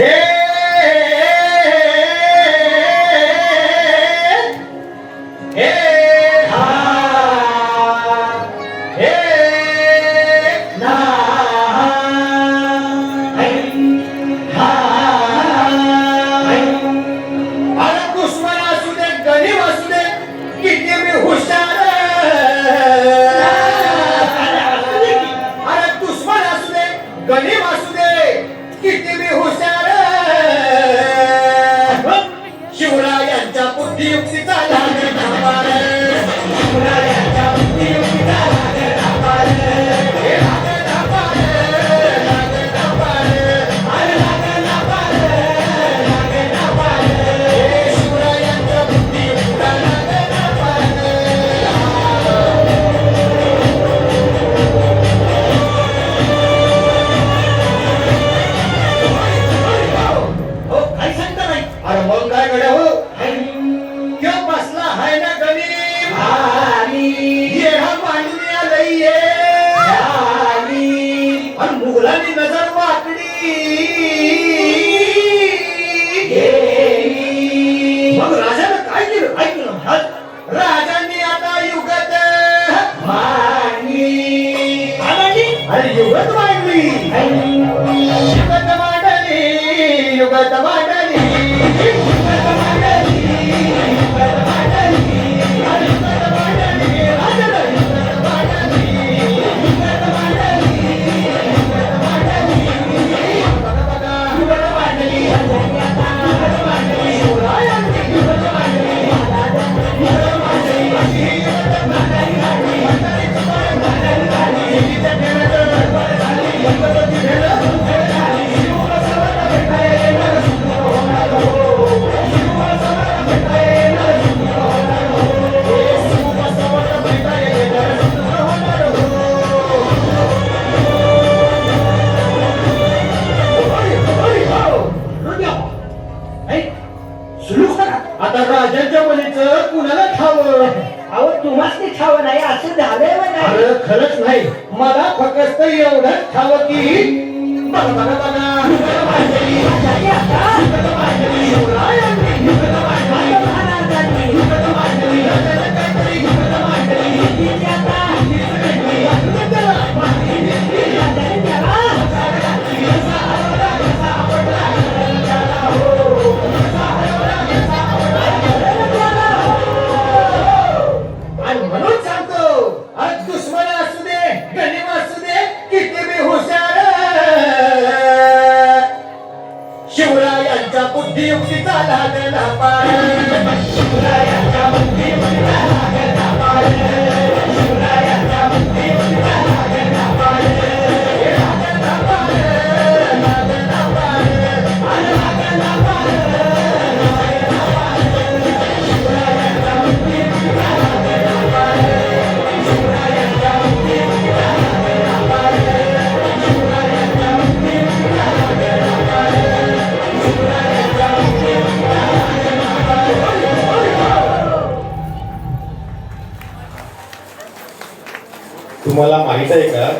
Hey. उन्हाळ्याच्या बुद्धियुक्तीचा लागे नापारे उन्हाळ्याच्या बुद्धियुक्तीचा अरे मग काय गड्या हो? Ahora estaba सुरू करा. आता राजाच्या मुलीचं कुणाला खावं अहो तुम्हाच ते खावं नाही असं झालंय अरे खरंच नाही. मला फक्त एवढंच खावं की बघा बघा बघा. बुद्धियुक्तीचा लागला पाय? तुम्हाला माहीत आहे का?